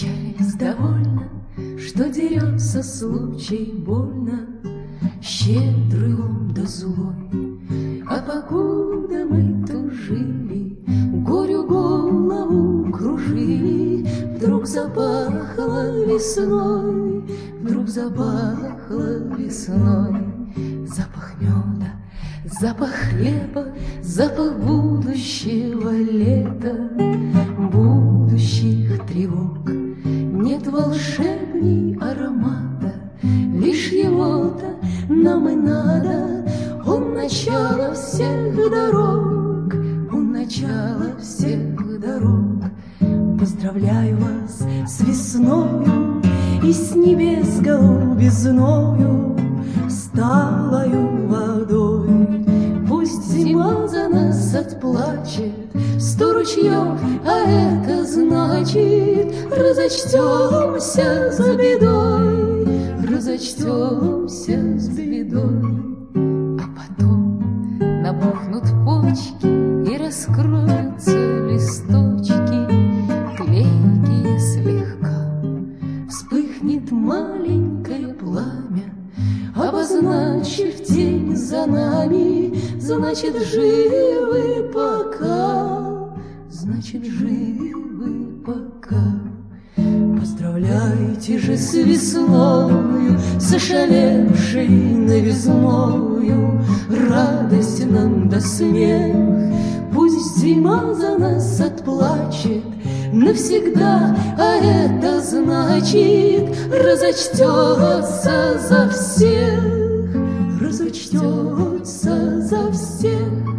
встречаясь довольно, Что дерется случай больно, Щедрый он да злой. А покуда мы тужили, Горю голову кружили, Вдруг запахло весной, Вдруг запахло весной. Запах меда, запах хлеба, Запах будущего лета. Волшебней аромата, Лишь его-то нам и надо. Он начало всех дорог, Он начало всех дорог. Поздравляю вас с весною И с небес голубизною, Сталою водой. Сто ручьев, а это значит Разочтемся за бедой, Разочтемся с бедой. А потом набухнут почки И раскроются листочки, Клейкие слегка. Вспыхнет маленькое пламя, Обозначив тень за нами, Значит, живы Значит, живы пока. Поздравляйте же с весною, С ошалевшей новизною, Радость нам да смех. Пусть зима за нас отплачет навсегда, А это значит разочтется за всех, Разочтется за всех.